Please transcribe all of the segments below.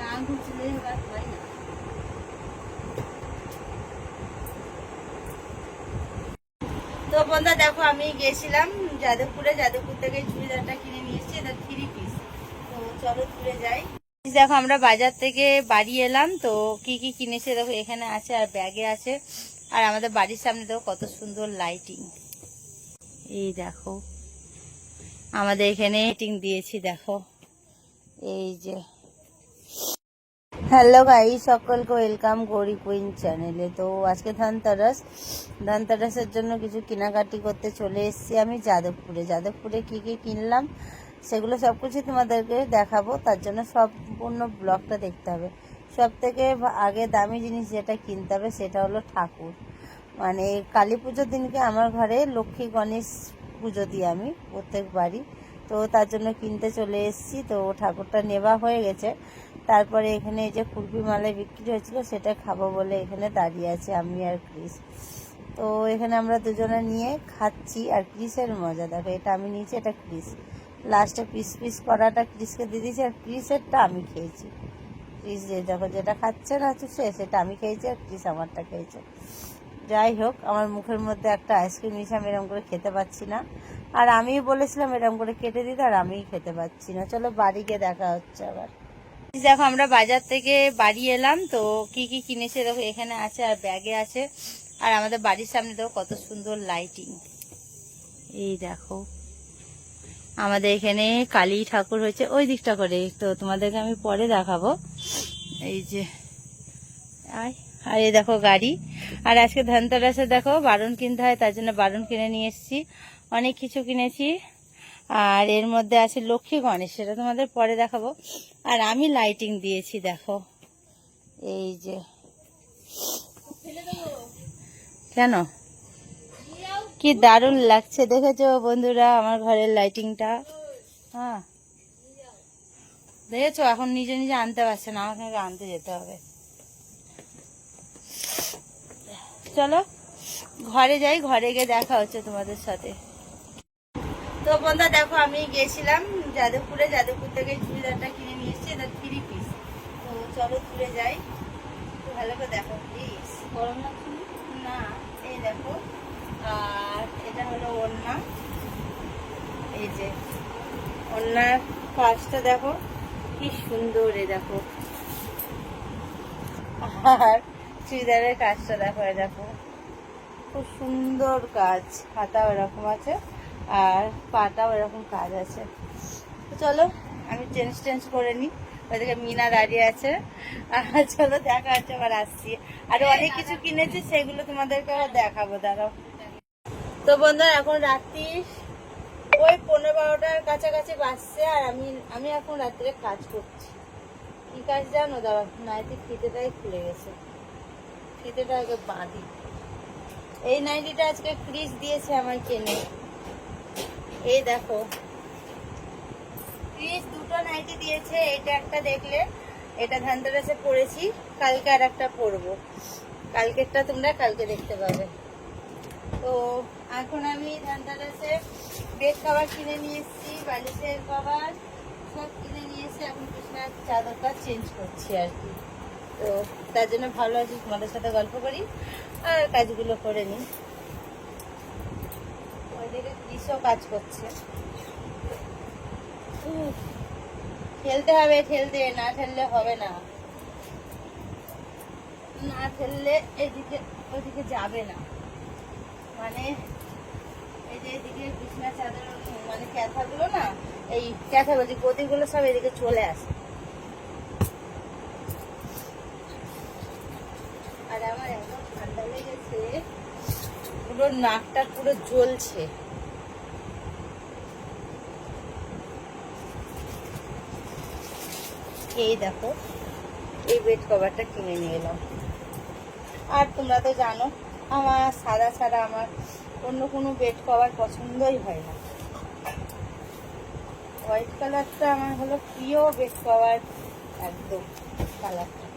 না ঘুচলে এবার তো বন্ধা দেখো আমি গেছিলাম যাদবপুরে। যাদবপুর থেকে চুড়িদারটা কিনে নিয়ে এসেছি, এটা থ্রি পিস তো চলো ঘুরে যাই। দেখো, আমরা বাজার থেকে বাড়ি এলাম, তো কি কি কিনেছে দেখো, এখানে আছে আর ব্যাগে আছে। আর আমাদের বাড়ির সামনে দেখো, কত সুন্দর লাইটিং এই দেখো, আমাদের এখানে লাইটিং দিয়েছি, দেখো। এই যে। হ্যালো গাই সকলকে ওয়েলকাম গৌরী কুইন চ্যানেলে তো আজকে ধানতেরাস। ধানতেরাসের জন্য কিছু কেনাকাটি করতে চলে এসেছি আমি যাদবপুরে। যাদবপুরে কি কি কিনলাম, সেগুলো সব কিছু তোমাদেরকে দেখাবো। তার জন্য সম্পূর্ণ ব্লগটা দেখতে হবে। সব থেকে আগে দামি জিনিস যেটা কিনতে হবে, সেটা হলো ঠাকুর। মানে কালী পুজোর দিনকে আমার ঘরে লক্ষ্মী গণেশ পুজো দিই আমি, প্রত্যেক বাড়ি। তো তার জন্য কিনতে চলে এসেছি। তো ঠাকুরটা নেওয়া হয়ে গেছে। তারপরে এখানে এই যে কুলপি মালাই বিক্রি হয়েছিল, সেটা খাব বলে এখানে দাঁড়িয়ে আছে আমি আর ক্রিস। তো এখানে আমরা দুজনে নিয়ে খাচ্ছি আর ক্রিসের মজা। দেখো, এটা আমি নিয়েছি, এটা ক্রিস। লাস্টে পিস পিস করাটা ক্রিসকে দিয়ে দিয়েছি আর ক্রিসেরটা আমি খেয়েছি। ক্রিস যে দেখো যেটা খাচ্ছে না সে, সেটা আমি খেয়েছি আর ক্রিস আমারটা খেয়েছে। যাই হোক, আমার মুখের মধ্যে একটা আইসক্রিম নিয়েছি, আমি এরকম করে খেতে পাচ্ছি না। আর আমিই বলেছিলাম এরকম করে কেটে দিতে, আর আমিই খেতে পাচ্ছি না। চলো বাড়ি গিয়ে দেখা হচ্ছে আবার। দেখো, আমরা বাজার থেকে বাড়ি এলাম, তো কি কি কিনেছে দেখো, এখানে আছে আর ব্যাগে আছে। আর আমাদের বাড়ির সামনে দেখো, কত সুন্দর লাইটিং এই দেখো, আমাদের এখানে কালী ঠাকুর হয়েছে। ওই দিকটা করে, তো তোমাদেরকে আমি পরে দেখাবো। এই যে আর এই দেখো গাড়ি। আর আজকে ধনতেরাসে দেখো, বারণ কিনতে হয়, তার জন্য বারণ কিনে নিয়ে এসেছি। অনেক কিছু কিনেছি। আর এর মধ্যে আছে লক্ষ্মী গণেশ, সেটা তোমাদের পরে দেখাবো। আর আমি লাইটিং দিয়েছি, দেখো। এই যে। কেন? কি দারুণ লাগছে, দেখেছ বন্ধুরা আমার ঘরের লাইটিংটা হ্যাঁ। দেখেছ, এখন নিজে নিজে আনতে পারছে না, আমাকে আনতে যেতে হবে। চলো, ঘরে যাই, ঘরে গিয়ে দেখা হচ্ছে তোমাদের সাথে। তো বন্ধা দেখো আমি গেছিলাম যাদবপুরে। যাদবপুর থেকে চুড়িদারটা কিনে নিয়ে এসেছি। এটা থ্রি পিস তো চলো ঘুরে যাই। ভালো করে দেখো প্লিজ গরম না? না এই দেখো। আর এটা হলো ওড়না। এই যে ওড়নার কাজটা দেখো কি সুন্দর এ দেখো। আর চুড়িদারের কাজটা দেখো এ দেখো। খুব সুন্দর কাজ হাতা এরকম আছে। আর পাটাও এরকম কাজ আছে। চলো, আমি চেঞ্জ টেঞ্জ করে নিই। ওদিকে মিনা দাঁড়িয়ে আছে। আর চলো দেখা হচ্ছে, আবার আসছি। আর অনেক কিছু কিনেছি, সেগুলো তোমাদেরকে আবার দেখাবো, দাঁড়াও। তো বন্ধুরা, এখন রাত্রি ওই পনেরো বারোটার কাছাকাছি বাসছে আর আমি আমি এখন রাত্রে কাজ করছি। কি কাজ জানো? দাঁড়া নাইটি ফিতেটাই খুলে গেছে। ফিতেটা আগে বাঁধি। এই নাইটিটা আজকে ক্রিস দিয়েছে আমার কিনে। এই দেখো। ক্রিস দুটো নাইটি দিয়েছে, এটা একটা দেখলে, এটা ধানতেরাসে পরেছি কালকে আর একটা পরবো কালকেরটা তোমরা কালকে দেখতে পাবে। তো, এখন আমি ধানতেরাসে বেড খাবার কিনে নিয়ে এসেছি, বালিশের কভার সব কিনে নিয়ে এসে এখন কৃষ্ণার চাদরটা চেঞ্জ করছি আর কি। তো, তার জন্য ভালো আছি, তোমাদের সাথে গল্প করি, আর কাজগুলো করে নিই। কৃষও কাজ করছে। ঠেলতে হবে ঠেলতে না ঠেললে হবে না। না ঠেললে এদিকে ওইদিকে যাবে না। মানে এই যে এদিকে বিছনা, চাদর মানে ক্যাথাগুলো না, এই ক্যাথা বলছি গদিগুলো সব এদিকে চলে আসে। আর আমার এত ঠান্ডা লেগেছে, পুরো নাকটা পুরো জ্বলছে। এই দেখো, এই বেড কভারটা কিনে নিয়ে এলাম। আর তোমরা তো জানো, আমার সাদা ছাড়া আমার অন্য কোনো বেড কভার পছন্দই হয় না। হোয়াইট কালারটা আমার হলো প্রিয় বেড কভার একদম কালারটা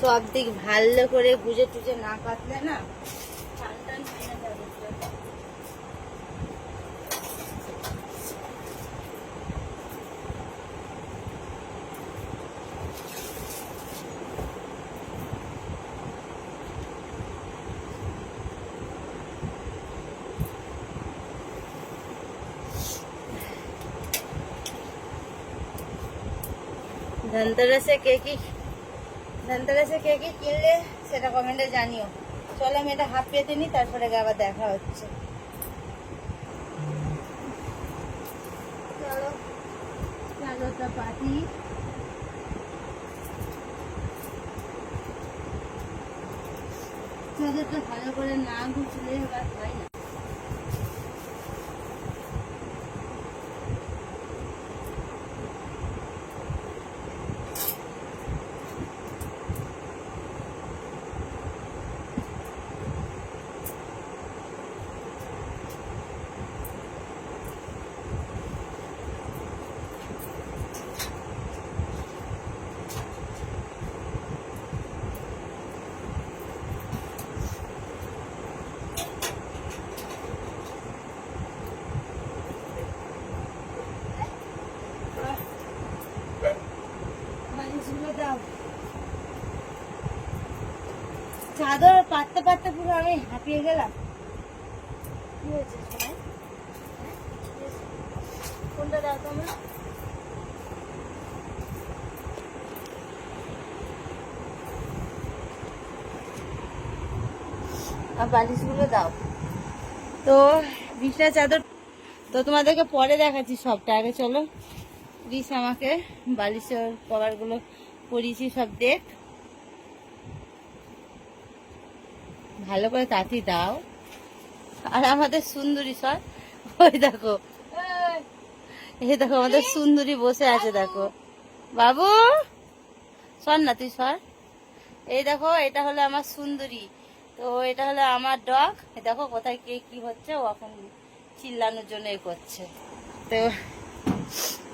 সব দিক ভালো করে বুঝে টুজে না কাটলে না টান টান ভেঙে যাবে পুরো। ধনতেরাসে কে কিনলে সেটা কমেন্টে জানিও। চলো আমি এটা হাফ পেতে নিই, তারপরে আবার দেখা হচ্ছে। ভালো করে না গুছলে এবার হয় না বালিশগুলো দাও চাদর পুরো আমি হাঁপিয়ে গেলাম। হ্যাঁ? কোনটা দাও আর বালিশগুলো দাও। তো চাদর তো তোমাদেরকে পরে দেখাচ্ছি সবটা। আগে চলো। প্লিজ আমাকে বালিশের কভারগুলো পরিয়েছি সব দেখ। ভালো করে তাঁতি দাও। আর আমাদের সুন্দরী, সর, ওই দেখো। এই দেখো, আমাদের সুন্দরী বসে আছে, দেখো। বাবু, সর না তুই, সর। এই দেখো, এটা হলো আমার সুন্দরী। তো এটা হলো আমার ডগ। দেখো, কোথায় কে কি হচ্ছে, ও এখন চিল্লানোর জন্য এ করছে। তো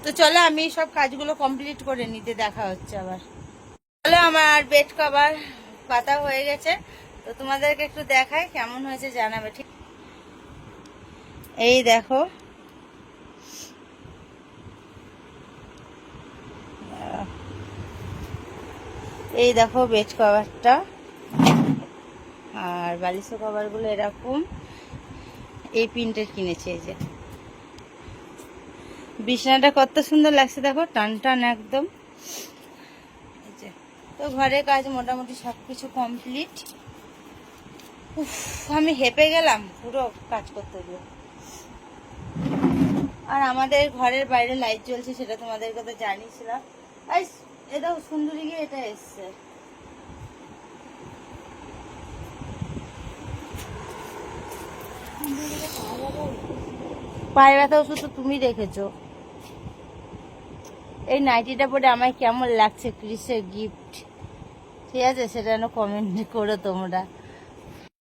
তো চলো, আমি সব কাজগুলো কমপ্লিট করে নিতে দেখা হচ্ছে আবার। চলো, আমার বেড কভার পাতা হয়ে গেছে। তো তোমাদেরকে একটু দেখাই কেমন হয়েছে জানাবে, ঠিক? এই দেখো। এই দেখো বেড কভারটা। আর বালিশের কভারগুলো এরকম। এই প্রিন্টের কিনেছে এই যে। বিছানাটা কত সুন্দর লাগছে দেখো, টান টান একদম। তো ঘরের কাজ মোটামুটি সব কিছু কমপ্লিট উফ, আমি হেঁপে গেলাম, পুরো কাজ করতে গিয়ে। আর আমাদের ঘরের বাইরে লাইট জ্বলছে, সেটা তোমাদের কথা জানিয়েছিলাম। এই এ দেখো, সুন্দরী গিয়ে এটা এসছে। পায়ে ব্যথা ওষুধ তো তুমি রেখেছো এই নাইটিটা পরে আমায় কেমন লাগছে ক্রিসের গিফট ঠিক আছে, সেটা কমেন্ট করো তোমরা।